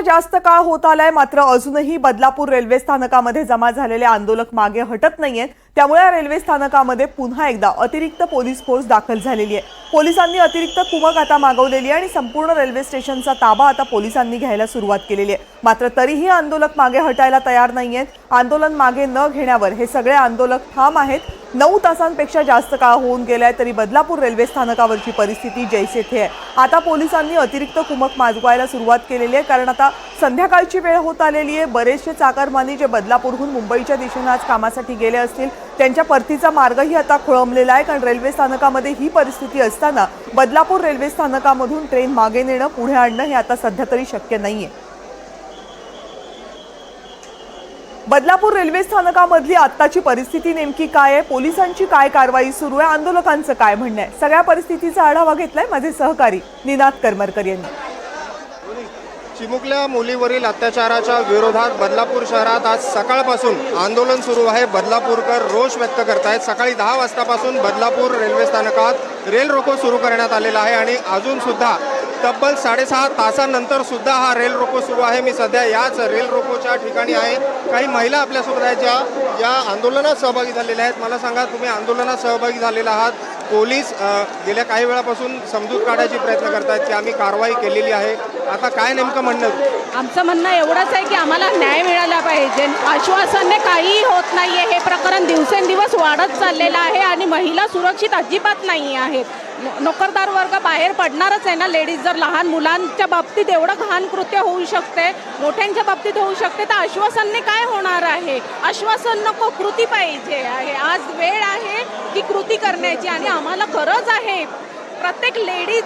जास्त काळ होत आलाय मात्र अजूनही बदलापूर रेल्वे स्थानकामध्ये जमा झालेले आंदोलक मागे हटत नाहीयेत. त्यामुळे या रेल्वे स्थानकामध्ये पुन्हा एकदा अतिरिक्त पोलीस फोर्स दाखल झालेली आहे. पोलिसांनी अतिरिक्त कुमक आता मागवलेली आहे आणि संपूर्ण रेल्वे स्टेशनचा ताबा आता पोलिसांनी घ्यायला सुरुवात केलेली आहे. मात्र तरीही आंदोलक मागे हटायला तयार नाहीयेत. आंदोलन मागे न घेण्यावर हे सगळे आंदोलक ठाम आहेत. नऊ तासांपेक्षा जास्त काळ होऊन गेलाय तरी बदलापूर रेल्वे स्थानकावरची परिस्थिती जैसे थे आहे. आता पोलिसांनी अतिरिक्त कुमक माजवायला सुरुवात केलेली आहे कारण आता संध्याकाळची वेळ होत आलेली आहे. बरेचसे चाकरमानी जे बदलापूरहून मुंबईच्या दिशेनं आज कामासाठी गेले असतील त्यांच्या परतीचा मार्गही आता खोळंबलेला आहे कारण रेल्वे स्थानकामध्ये ही परिस्थिती असताना बदलापूर रेल्वे स्थानकामधून ट्रेन मागे नेणं पुढे आणणं हे आता सध्या तरी शक्य नाही आहे बदलापूर रेल्वे स्थानकामधली आत्ताची परिस्थिती नेमकी काय आहे? पोलिसांची काय कारवाई सुरू आहे? आंदोलकांचं काय म्हणणं आहे? सगळ्या परिस्थितीचा आढावा घेतलाय माझे सहकारी निनाद करमरकर यांनी. चिमुकल्या मुलीवरील अत्याचाराच्या विरोधात बदलापूर शहरात आज सकाळपासून आंदोलन सुरू आहे. बदलापूरकर रोष व्यक्त करत आहेत सकाळी दहा वाजतापासून बदलापूर रेल्वे स्थानकात रेल रोको सुरू करण्यात आलेला आहे आणि अजून सुद्धा तब्बल साडेसहा तासानंतर सुद्धा हा रेल रोको सुरू आहे. मी सध्या याच रेल रोकोच्या ठिकाणी आहे. काही महिला आपल्यासोबत आहेत ज्या या आंदोलनात सहभागी झालेल्या आहेत. मला सांगा तुम्ही आंदोलनात सहभागी झालेला आहात. पोलीस गेल्या काही वेळापासून समजूत काढायचे प्रयत्न करतायत की आम्ही कारवाई केलेली आहे. आता काय नेमकं म्हणणं? आमचं म्हणणं एवढंच आहे की आम्हाला न्याय मिळाला पाहिजे. आश्वासनने काहीही होत नाही आहे हे प्रकरण दिवसेंदिवस वाढत चाललेलं आहे आणि महिला सुरक्षित अजिबात नाही आहेत. नोकरदार वर्ग बाहेर पडणारच आहे ना लेडीज. जर लहान मुलांच्या बाबतीत एवढं घाण कृत्य होऊ शकते मोठ्यांच्या बाबतीत होऊ शकते तर आश्वासनने काय होणार आहे? आश्वासन नको कृती पाहिजे आहे. आज वेळ आहे की कृती करण्याची आणि आम्हाला गरज आहे. प्रत्येक लेडीज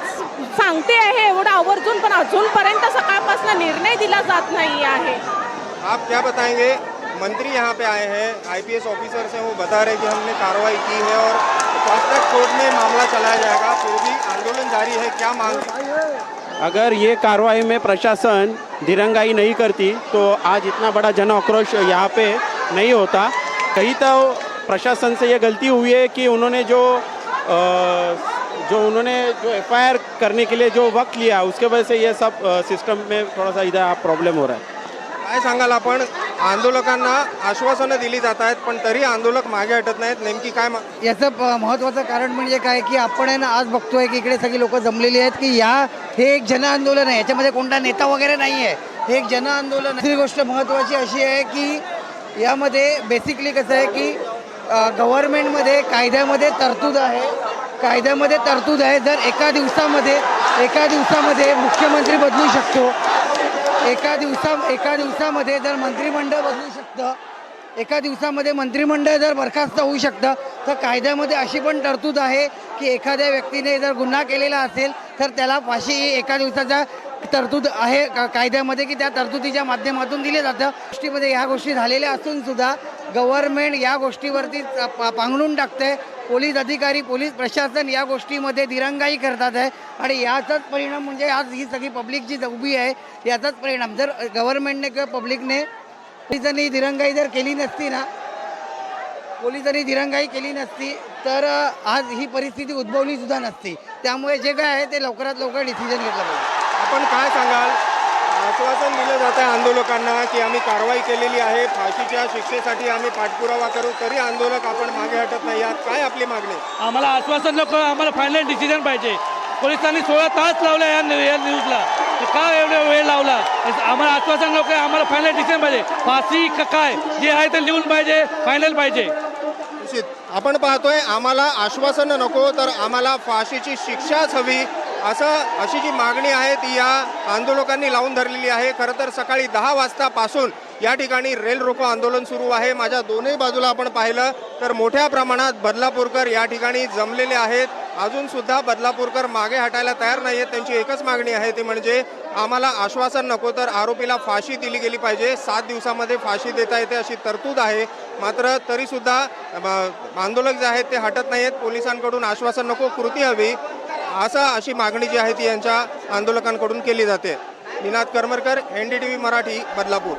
सांगते आहे एवढं आवर्जून पण अजूनपर्यंत सकाळपासून निर्णय दिला जात नाही आहे. आप क्या बताएंगे? मंत्री यहाँ पे आए हैं आईपीएस ऑफिसर से वो बता रहे कि हमने कार्रवाई की है और फास्ट ट्रैक कोर्ट में मामला चलाया जाएगा फिर भी आंदोलन जारी है क्या मांग? अगर ये कार्रवाई में प्रशासन दिरंगाई नहीं करती तो आज इतना बड़ा जन आक्रोश यहाँ पे नहीं होता। कहीं तो प्रशासन से ये गलती हुई है कि उन्होंने जो अ, जो उन्होंने जो एफआईआर करने के लिए जो वक्त लिया उसके वजह से ये सब सिस्टम में थोड़ा सा इधर प्रॉब्लम हो रहा है। काय सांगाल आपण? आंदोलकांना आश्वासनं दिली जात आहेत पण तरी आंदोलक मागे हटत नाहीत. नेमकी काय मा- याचं प- महत्त्वाचं कारण म्हणजे काय की आपण आहे ना आज बघतोय की इकडे सगळी लोक जमलेली आहेत की या हे एक जन आंदोलन आहे. याच्यामध्ये कोणता नेता वगैरे नाही आहे हे एक जन आंदोलन आहे. दुसरी गोष्ट महत्त्वाची अशी आहे की यामध्ये बेसिकली कसं आहे की गव्हर्नमेंटमध्ये कायद्यामध्ये तरतूद आहे. कायद्यामध्ये तरतूद आहे जर एका दिवसामध्ये एका दिवसामध्ये मुख्यमंत्री बदलू शकतो. एका दिवसा एका दिवसामध्ये जर मंत्रिमंडळ बदलू शकतं एका दिवसामध्ये मंत्रिमंडळ जर बरखास्त होऊ शकतं तर कायद्यामध्ये अशी पण तरतूद आहे की एखाद्या व्यक्तीने जर गुन्हा केलेला असेल तर त्याला फाशी एका दिवसाचा तरतूद आहे का कायद्यामध्ये की त्या तरतुदीच्या माध्यमातून दिले जातं. गोष्टीमध्ये ह्या गोष्टी झालेल्या असून सुद्धा गव्हर्नमेंट या गोष्टीवरती पा- पांघरून टाकते पोलीस अधिकारी पोलीस प्रशासन या गोष्टीमध्ये दिरंगाई करतात आहे. आणि याचाच परिणाम म्हणजे आज ही सगळी पब्लिक जी उभी आहे याचाच परिणाम. जर गव्हर्नमेंटने किंवा पब्लिकने पोलिसांनी दिरंगाई जर केली नसती ना पोलिसांनी दिरंगाई केली नसती तर आज ही परिस्थिती उद्भवली सुद्धा नसती. त्यामुळे जे काय आहे ते लवकरात लवकर डिसिजन घेतलं पाहिजे. आपण काय सांगाल? आश्वासन दिलं जात आहे आंदोलकांना की आम्ही कारवाई केलेली आहे. फाशीच्या शिक्षेसाठी आम्ही पाठपुरावा करू. तरी आंदोलक आपण मागे हटत नाही. आहात काय आपली मागणी? आम्हाला आश्वासन नको आम्हाला फायनल डिसिजन पाहिजे. पोलिसांनी सोळा तास लावले या न्यू- या न्यूजला का एवढा वेळ लावला? आम्हाला आश्वासन नको आहे आम्हाला फायनल डिसिजन पाहिजे. फाशी काय? जे आहे ते लिहून पाहिजे फायनल पाहिजे. आपण पाहतोय आम्हाला आश्वासन नको तर आम्हाला फाशीची शिक्षाच हवी. असं अशी जी मागणी आहे ती या आंदोलकांनी लावून धरलेली आहे. खरं तर सकाळी दहा वाजतापासून या ठिकाणी रेल रोको आंदोलन सुरू आहे. माझ्या दोन्ही बाजूला आपण पाहिलं तर मोठ्या प्रमाणात बदलापूरकर या ठिकाणी जमलेले आहेत. अजूनसुद्धा बदलापूरकर मागे हटायला तयार नाही आहेत त्यांची एकच मागणी आहे ती म्हणजे आम्हाला आश्वासन नको तर आरोपीला फाशी दिली गेली पाहिजे. सात दिवसामध्ये फाशी देता येते अशी तरतूद आहे. मात्र तरीसुद्धा आंदोलक जे आहेत ते हटत नाही आहेत पोलिसांकडून आश्वासन नको कृती हवी. असं अशी मागणी जी आहे ती यांच्या आंदोलकांकडून केली जाते. Ninad Karmarkar N D T V Marathi Badlapur.